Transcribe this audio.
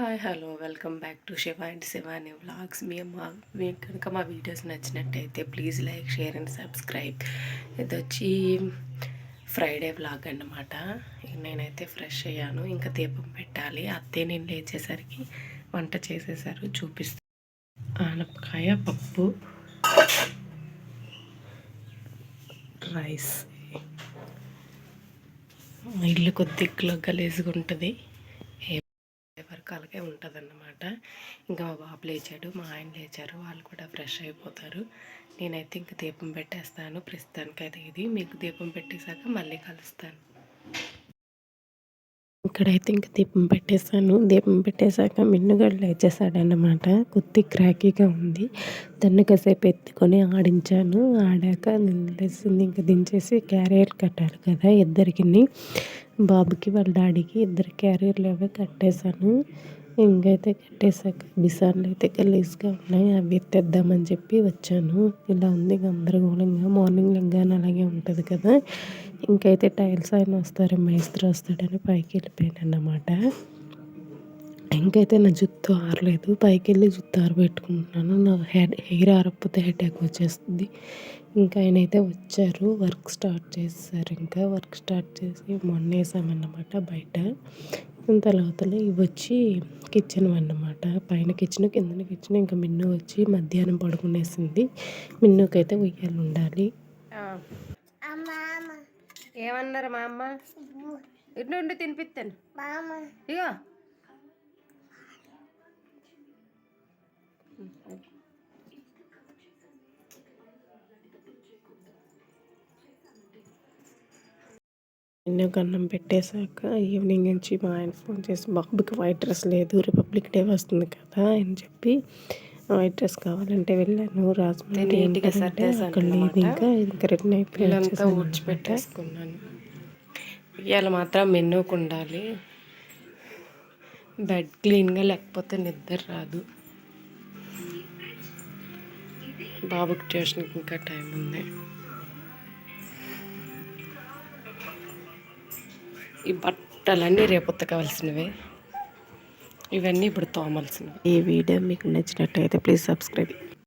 Hi hello welcome back to Shiva and Shivani vlogs మీ మా మీకు కనుక మా వీడియోస్ నచ్చినట్టయితే please like share and subscribe ఇది వచ్చి ఫ్రైడే వ్లాగ్ అన్నమాట నేనైతే ఫ్రెష్ అయ్యాను. ఇంకా దీపం పెట్టాలి. అత్తే నేను లేచేసరికి వంట చేసేసారు. చూపిస్తాను ఆనపకాయ పప్పు రైస్ ఇల్లు కొద్దిగా గలీజ్గా ఉంటుంది వరకు అలాగే ఉంటుంది అన్నమాట ఇంకా మా బాబు లేచాడు మా ఆయన లేచారు వాళ్ళు కూడా ఫ్రెష్ అయిపోతారు. నేనైతే ఇంక దీపం పెట్టేస్తాను. ప్రస్తుతానికి అయితే ఇది. మీకు దీపం పెట్టేశాక మళ్ళీ కలుస్తాను. ఇక్కడైతే ఇంక దీపం పెట్టేశాను. దీపం పెట్టేశాక మిన్నుగాడు లేచేసాడన్నమాట కొద్ది క్రాకీగా ఉంది. దాన్ని కాసేపు ఎత్తుకొని ఆడించాను. ఆడాక లేచింది ఇంకా దించేసి క్యారియర్ కట్టాలి కదా ఇద్దరికి. బాబుకి వాళ్ళ డాడీకి ఇద్దరు క్యారియర్లు అవి కట్టేశాను. ఇంకైతే కట్టేశాక బిసార్లు అయితే గలీజ్గా ఉన్నాయి. అవి తెద్దామని చెప్పి వచ్చాను. ఇలా ఉంది గందరగోళంగా. మార్నింగ్ లెగ్గానే అలాగే ఉంటుంది కదా. ఇంకైతే టైల్స్ ఆయన వస్తారు మేస్త్రి వస్తాడని పైకి వెళ్ళిపోయాను అన్నమాట ఇంకైతే నా జుత్తు ఆరలేదు. పైకి వెళ్ళి జుత్తు ఆరబెట్టుకుంటున్నాను. నా హెడ్ హెయిర్ ఆరకపోతే హెడ్ వచ్చేస్తుంది. ఇంకా ఆయన అయితే వచ్చారు. వర్క్ స్టార్ట్ చేస్తారు ఇంకా. వర్క్ స్టార్ట్ చేసి మొన్న వేసామన్నమాట బయట ఇవి వచ్చి కిచెన్ అన్నమాట. పైన కిచెన్ కింద కిచెన్ ఇంకా మిన్ను వచ్చి మధ్యాహ్నం పడుకునేసింది. మిన్నుకైతే ఉయ్యాలు ఉండాలి ఏమన్నారు మా అమ్మ? ఇటు నుండి తినిపిస్తాను. ఇగో. నిన్న అన్నం పెట్టేశాక ఈవినింగ్ నుంచి మా ఆయన ఫోన్ చేసి బాబుకి వైట్ డ్రెస్ లేదు రిపబ్లిక్ డే వస్తుంది కదా అని చెప్పి వైట్ డ్రెస్ కావాలంటే వెళ్ళాను. రాజమండ్రి అక్కడ లేదు ఇంకా ఇంకా రిటర్న్ ఊడ్చిపెట్టేసుకున్నాను. ఇవాళ మాత్రం మెన్నుకు ఉండాలి. బెడ్ క్లీన్గా లేకపోతే నిద్ర రాదు. బాబుకి ట్యూషన్కి ఇంకా టైం ఉంది. ఈ బట్టలన్నీ రేపు ఉతకవలసినవి. ఇవన్నీ ఇప్పుడు తోమలసినవి ఈ వీడియో మీకు నచ్చినట్టయితే ప్లీజ్ సబ్స్క్రైబ్